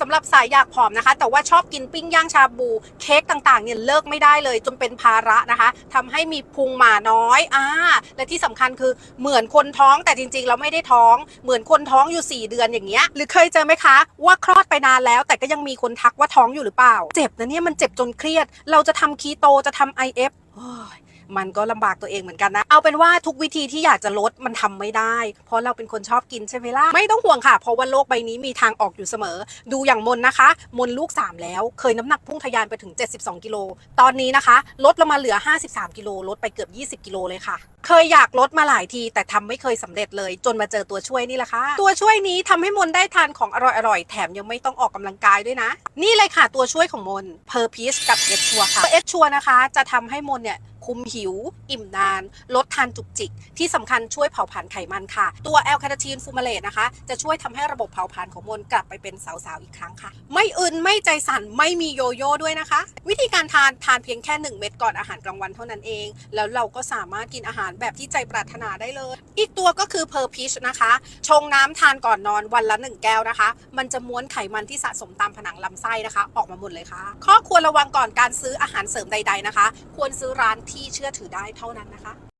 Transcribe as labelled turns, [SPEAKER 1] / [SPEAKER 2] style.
[SPEAKER 1] สำหรับสายอยากผอมนะคะ แต่ว่าชอบกินปิ้งย่างชาบู เค้กต่างๆเนี่ยเลิกไม่ได้เลยจนเป็นภาระนะคะทำให้มีพุงหมาน้อยอ่าและที่สำคัญคือเหมือนคนท้องแต่จริงๆเราไม่ได้ท้องเหมือนคนท้องอยู่ 4 เดือนอย่างเงี้ยหรือเคยเจอไหมคะ ว่าคลอดไปนานแล้ว แต่ก็ยังมีคนทักว่าท้องอยู่หรือเปล่า เจ็บนะเนี่ยมันเจ็บจนเครียด เราจะทำคีโตจะทำ IF โอ้ย มันก็ลำบากตัวเองเหมือนกันนะ เอาเป็นว่าทุกวิธีที่อยากจะลดมันทำไม่ได้ เพราะเราเป็นคนชอบกินใช่ไหมล่ะ ไม่ต้องห่วงค่ะ เพราะว่าโลกใบนี้มีทางออกอยู่เสมอ ดูอย่างมนนะคะ มนลูก 3 แล้ว เคยน้ำหนักพุ่งทะยานไปถึง 72 กิโล ตอนนี้นะคะ ลดลงมาเหลือ 53 กิโล ลดไปเกือบ 20 กิโลเลยค่ะ เคยอยากลดมาหลายที แต่ทำไม่เคยสำเร็จเลย จนมาเจอตัวช่วยนี่แหละค่ะ ตัวช่วยนี้ทำให้มนได้ทานของอร่อยๆ แถมยังไม่ต้องออกกำลังกายด้วยนะ นี่เลยค่ะตัวช่วยของมนเพอร์พีชกับเอชชัวค่ะเอชชัวนะคะ จะทำให้มนเนี่ย คุมหิว อิ่มนาน ลดทานจุกจิก ที่สำคัญช่วยเผาผลาญไขมันค่ะ ตัวแอลคาเทชีนฟูมาเลตนะคะ จะช่วยทำให้ระบบเผาผลาญของมนกลับไปเป็นสาวๆอีกครั้งค่ะ ไม่อึนไม่ใจสั่นไม่มีโยโย่ด้วยนะคะ วิธีการทานทานเพียงแค่ 1 เม็ดก่อนอาหารกลางวันเท่านั้นเอง แล้วเราก็สามารถกินอาหารแบบที่ใจปรารถนาได้เลย อีกตัวก็คือเพอร์พิชนะคะ ชงน้ำทานก่อนนอนวันละ 1 แก้วนะคะ มันจะม้วนไขมันที่สะสมตามผนังลำไส้นะคะ ออกมาหมดเลยค่ะ ข้อควรระวังก่อนการซื้ออาหารเสริมใด ๆนะคะ ควรซื้อร้านที่เชื่อถือได้เท่านั้นนะคะ